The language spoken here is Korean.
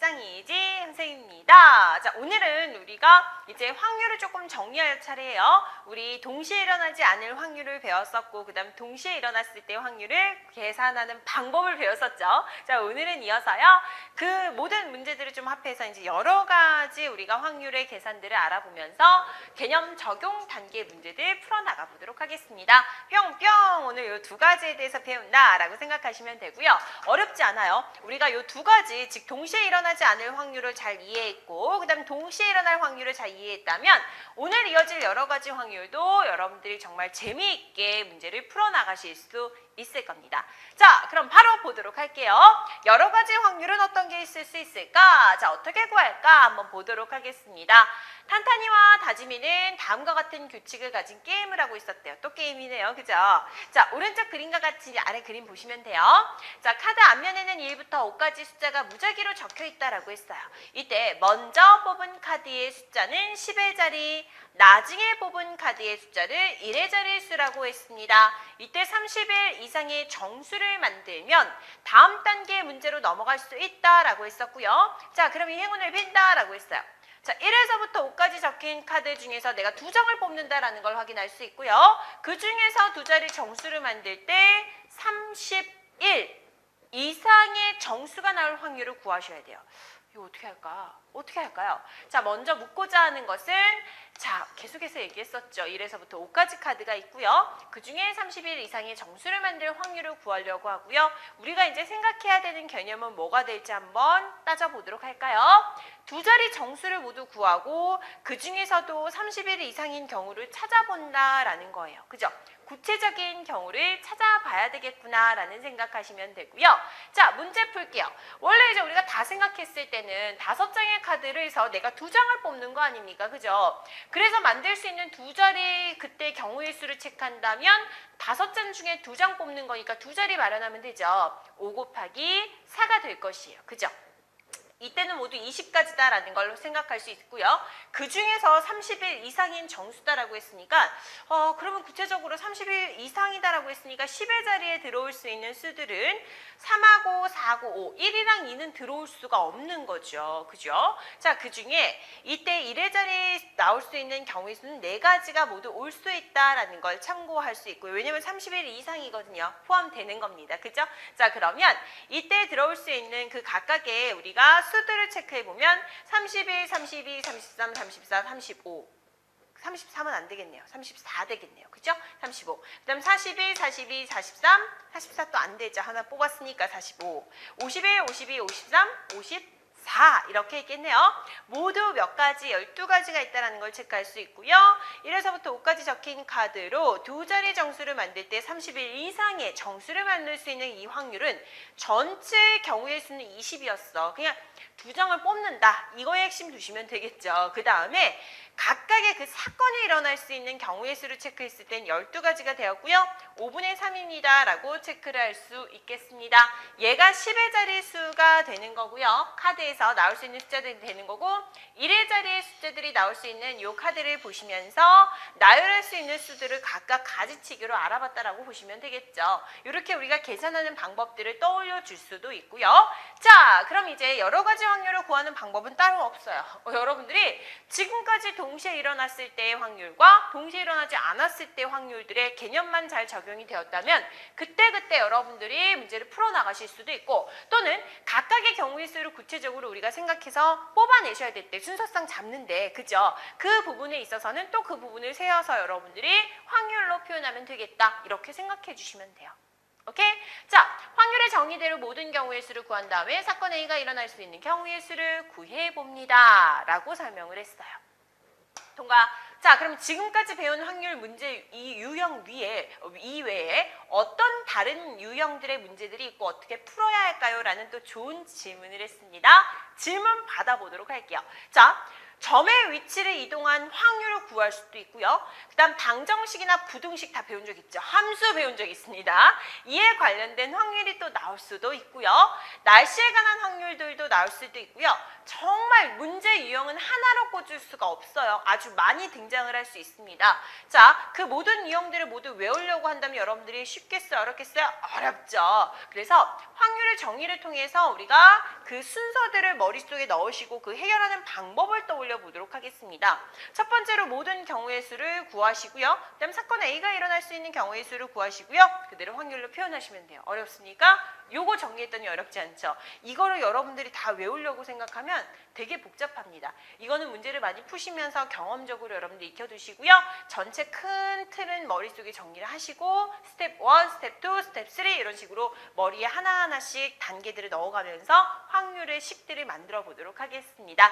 장이지 선생님입니다. 자, 오늘은 우리가 이제 확률을 조금 정리할 차례예요. 우리 동시에 일어나지 않을 확률을 배웠었고, 그 다음 동시에 일어났을 때 확률을 계산하는 방법을 배웠었죠. 자, 오늘은 이어서요. 그 모든 문제들을 좀 합해서 이제 여러 가지 우리가 확률의 계산들을 알아보면서 개념 적용 단계 문제들 풀어나가 보도록 하겠습니다. 뿅뿅! 오늘 이 두 가지에 대해서 배운다라고 생각하시면 되고요. 어렵지 않 아요. 우리가 이 두 가지, 즉 동시에 일어나지 않을 확률을 잘 이해했고, 그 다음 동시에 일어날 확률을 잘 이해했다면 오늘 이어질 여러 가지 확률도 여러분들이 정말 재미있게 문제를 풀어나가실 수 있을 겁니다. 자, 그럼 바로 보도록 할게요. 여러 가지 확률은 어떤 게 있을 수 있을까? 자, 어떻게 구할까? 한번 보도록 하겠습니다. 탄탄이와 다지미는 다음과 같은 규칙을 가진 게임을 하고 있었대요. 또 게임이네요. 그죠? 자, 오른쪽 그림과 같이 아래 그림 보시면 돼요. 자, 카드 앞면 에는 1부터 5까지 숫자가 무작위로 적혀 있다라고 했어요. 이때 먼저 뽑은 카드의 숫자는 10의 자리, 나중에 뽑은 카드의 숫자를 1의 자리일 수라고 했습니다. 이때 30일 이상의 정수를 만들면 다음 단계 문제로 넘어갈 수 있다라고 했었고요. 자, 그럼 이 행운을 빈다라고 했어요. 자, 1에서부터 5까지 적힌 카드 중에서 내가 두 장을 뽑는다라는 걸 확인할 수 있고요. 그 중에서 두 자리 정수를 만들 때 31 이상의 정수가 나올 확률을 구하셔야 돼요. 이거 어떻게 할까? 어떻게 할까요? 자, 먼저 묻고자 하는 것은 자, 계속해서 얘기했었죠. 1에서부터 5까지 카드가 있고요. 그 중에 31 이상의 정수를 만들 확률을 구하려고 하고요. 우리가 이제 생각해야 되는 개념은 뭐가 될지 한번 따져보도록 할까요? 두 자리 정수를 모두 구하고 그 중에서도 31 이상인 경우를 찾아본다라는 거예요. 그죠? 구체적인 경우를 찾아봐야 되겠구나라는 생각하시면 되고요. 자, 문제 풀게요. 원래 이제 우리가 다 생각했을 때는 다섯 장의 카드를 해서 내가 두 장을 뽑는 거 아닙니까? 그죠? 그래서 만들 수 있는 두 자리 그때 경우의 수를 체크한다면 다섯 장 중에 두 장 뽑는 거니까 두 자리 마련하면 되죠. 5 곱하기 4가 될 것이에요. 그죠? 이때는 모두 20까지다라는 걸로 생각할 수 있고요. 그 중에서 30일 이상인 정수다라고 했으니까 어 그러면 구체적으로 30일 이상이다라고 했으니까 10의 자리에 들어올 수 있는 수들은 3하고 4하고 5, 1이랑 2는 들어올 수가 없는 거죠. 그죠? 자, 그 중에 이때 1의 자리에 나올 수 있는 경우의 수는 네 가지가 모두 올 수 있다라는 걸 참고할 수 있고요. 왜냐면 30일 이상이거든요. 포함되는 겁니다. 그죠? 자, 그러면 이때 들어올 수 있는 그 각각의 우리가 수들을 체크해 보면 31, 32, 33, 34, 35 33은 안 되겠네요. 34 되겠네요. 그죠? 35. 그 다음 41, 42, 43, 44 또 안 되죠. 하나 뽑았으니까 45. 51, 52, 53, 54 이렇게 있겠네요. 모두 몇 가지, 12가지가 있다는 걸 체크할 수 있고요. 1에서부터 5까지 적힌 카드로 두 자리 정수를 만들 때 30일 이상의 정수를 만들 수 있는 이 확률은 전체 경우의 수는 20이었어. 그냥 두 장을 뽑는다. 이거에 핵심 두시면 되겠죠. 그 다음에 각각의 그 사건이 일어날 수 있는 경우의 수를 체크했을 땐 12가지가 되었고요. 5분의 3입니다. 라고 체크를 할 수 있겠습니다. 얘가 10의 자리 수가 되는 거고요. 카드에서 나올 수 있는 숫자들이 되는 거고 1의 자리의 숫자들이 나올 수 있는 이 카드를 보시면서 나열할 수 있는 수들을 각각 가지치기로 알아봤다라고 보시면 되겠죠. 이렇게 우리가 계산하는 방법들을 떠올려 줄 수도 있고요. 자, 그럼 이제 여러 가지 확률을 구하는 방법은 따로 없어요. 어, 여러분들이 지금까지 동시에 일어났을 때의 확률과 동시에 일어나지 않았을 때의 확률들의 개념만 잘 적용이 되었다면 그때 그때 여러분들이 문제를 풀어나가실 수도 있고 또는 각각의 경우의 수를 구체적으로 우리가 생각해서 뽑아내셔야 될 때 순서상 잡는데 그죠? 그 부분에 있어서는 또 그 부분을 세어서 여러분들이 확률로 표현하면 되겠다 이렇게 생각해 주시면 돼요. 오케이? 자, 확률의 정의대로 모든 경우의 수를 구한 다음에 사건 A가 일어날 수 있는 경우의 수를 구해 봅니다. 라고 설명을 했어요. 통과. 자, 그럼 지금까지 배운 확률 문제 이 유형 위에 이외에 어떤 다른 유형들의 문제들이 있고 어떻게 풀어야 할까요? 라는 또 좋은 질문을 했습니다. 질문 받아보도록 할게요. 자, 점의 위치를 이동한 확률을 구할 수도 있고요. 그 다음 방정식이나 부등식 다 배운 적 있죠. 함수 배운 적 있습니다. 이에 관련된 확률이 또 나올 수도 있고요. 날씨에 관한 확률들도 나올 수도 있고요. 정말 문제 유형은 하나로 꽂을 수가 없어요. 아주 많이 등장을 할 수 있습니다. 자, 그 모든 유형들을 모두 외우려고 한다면 여러분들이 쉽겠어요? 어렵겠어요? 어렵죠. 그래서 확률의 정의를 통해서 우리가 그 순서들을 머릿속에 넣으시고 그 해결하는 방법을 떠 올려 보도록 하겠습니다. 첫 번째로 모든 경우의 수를 구하시고요. 그 다음 사건 A가 일어날 수 있는 경우의 수를 구하시고요. 그대로 확률로 표현하시면 돼요. 어렵습니까? 요거 정리했더니 어렵지 않죠. 이거를 여러분들이 다 외우려고 생각하면 되게 복잡합니다. 이거는 문제를 많이 푸시면서 경험적으로 여러분들 익혀두시고요. 전체 큰 틀은 머릿속에 정리를 하시고 스텝 1, 스텝 2, 스텝 3 이런 식으로 머리에 하나하나씩 단계들을 넣어가면서 확률의 식들을 만들어 보도록 하겠습니다.